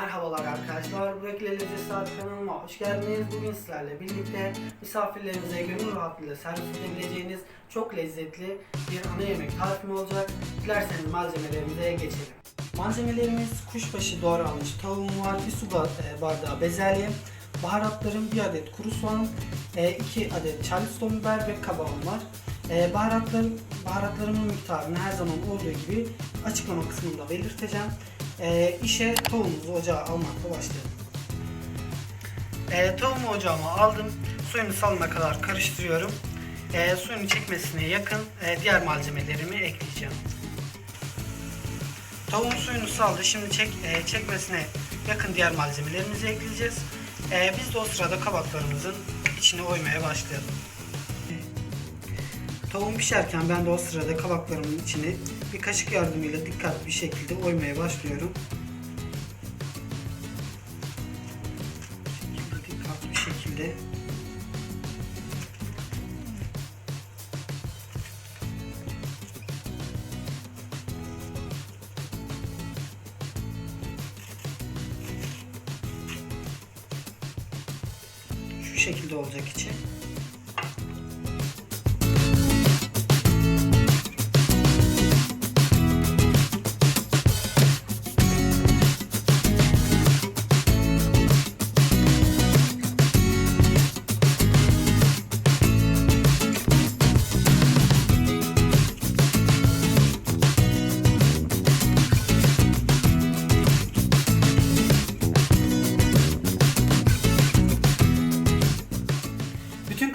Merhabalar arkadaşlar, Lezzet Saat kanalıma hoş geldiniz. Bugün sizlerle birlikte misafirlerinize gönül rahatlığıyla servis edebileceğiniz çok lezzetli bir ana yemek tarifim olacak. Dilerseniz malzemelerimize geçelim. Malzemelerimiz kuşbaşı doğranmış tavuğum var, bir su e, bardağı bezelye, baharatlarım, bir adet kuru soğan, 2 adet charleston biber ve kabağım var. E, baharatlarım, baharatlarımın miktarını her zaman olduğu gibi açıklama kısmında belirteceğim. E, işe tavuğumuzu ocağa almakla başlayalım. E, tavuğumu ocağıma aldım. Suyunu salına kadar karıştırıyorum. E, suyunu çekmesine yakın e, diğer malzemelerimi ekleyeceğim. Tavuğun suyunu saldı. Şimdi çek, e, çekmesine yakın diğer malzemelerimizi ekleyeceğiz. E, biz de o sırada kabaklarımızın içine oymaya başlayalım. Tavuğum pişerken ben de o sırada kabaklarımın içini bir kaşık yardımıyla dikkatli bir şekilde oymaya başlıyorum. Dikkatli bir şekilde şu şekilde olacak içi.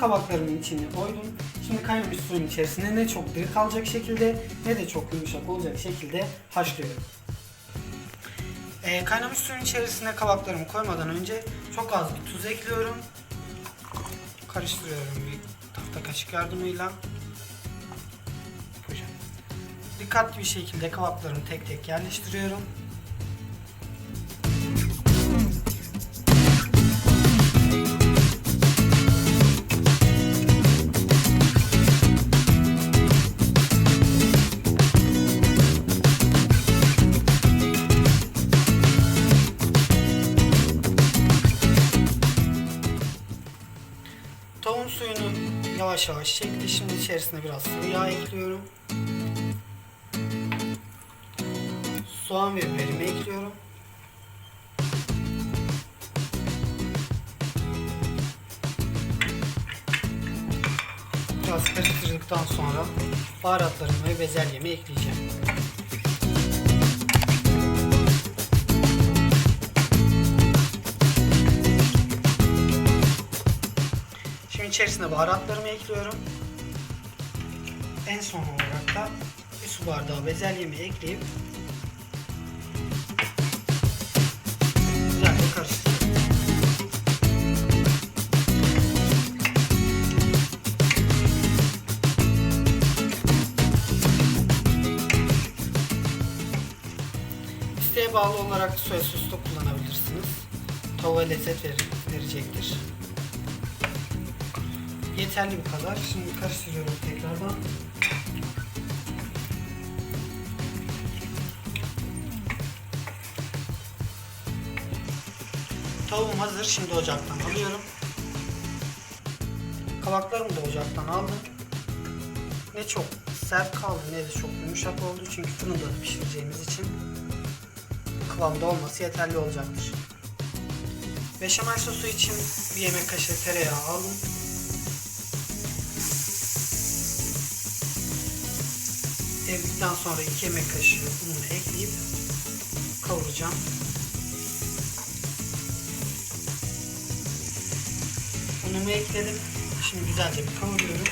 Kabaklarımın içini oydum. Şimdi kaynamış suyun içerisine ne çok diri kalacak şekilde ne de çok yumuşak olacak şekilde haşlıyorum. Ee, kaynamış suyun içerisine kabaklarımı koymadan önce çok az bir tuz ekliyorum. Karıştırıyorum bir tahta kaşık yardımıyla. Dikkatli bir şekilde kabaklarımı tek tek yerleştiriyorum. Yavaş yavaş çekti. Şimdi içerisine biraz sıvı yağ ekliyorum. Soğan ve biberimi ekliyorum. Biraz karıştırdıktan sonra baharatlarımı ve bezelyemi ekleyeceğim. İçerisine baharatlarımı ekliyorum. En son olarak da bir su bardağı bezelyemi ekleyip güzelce karıştırıyorum. İsteğe bağlı olarak soya sosu da kullanabilirsiniz. Tavuğa lezzet verecektir. Yeterli bu kadar. Şimdi karıştırıyorum tekrardan. Tavuğum hazır. Şimdi ocaktan alıyorum. Kabaklarımı da ocaktan aldım. Ne çok sert kaldı ne de çok yumuşak oldu. Çünkü fırında da pişireceğimiz için kıvamda olması yeterli olacaktır. Beşamel sosu için bir yemek kaşığı tereyağı aldım. Eridikten sonra 2 yemek kaşığı ununu ekleyip kavuracağım. Unumu ekledim. Şimdi güzelce bir kavuruyorum.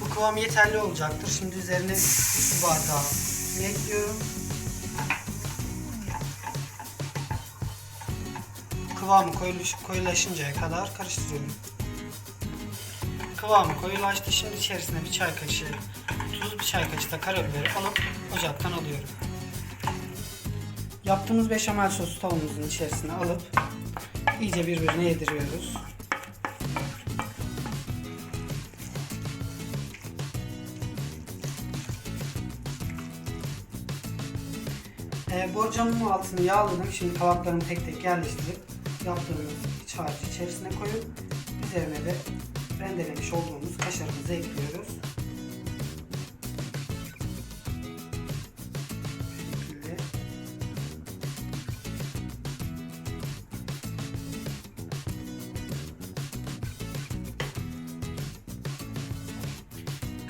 Bu kıvam yeterli olacaktır. Şimdi üzerine su bardağı ekliyorum. Kıvamı koyulaşıncaya kadar karıştırıyorum. Kıvamı koyulaştı. Şimdi içerisine bir çay kaşığı tuz, bir çay kaşığı da karabiberi alıp ocaktan alıyorum. Yaptığımız beşamel sosu tavuğumuzun içerisine alıp iyice birbirine yediriyoruz. Ee, borcamın altını yağladım. Şimdi kabaklarımı tek tek yerleştirip yaptığımız iç harcı içerisine koyup üzerine de rendelemiş olduğumuz kaşarımızı ekliyoruz.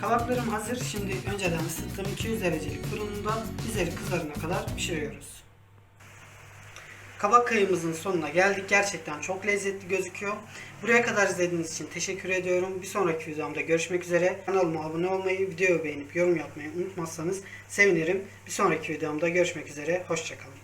Kabaklarım hazır. Şimdi önceden ısıttığım 200 derecelik fırında üzeri kızarana kadar pişiriyoruz. Kabak kayımızın sonuna geldik. Gerçekten çok lezzetli gözüküyor. Buraya kadar izlediğiniz için teşekkür ediyorum. Bir sonraki videomda görüşmek üzere. Kanalıma abone olmayı, videoyu beğenip yorum yapmayı unutmazsanız sevinirim. Bir sonraki videomda görüşmek üzere. Hoşçakalın.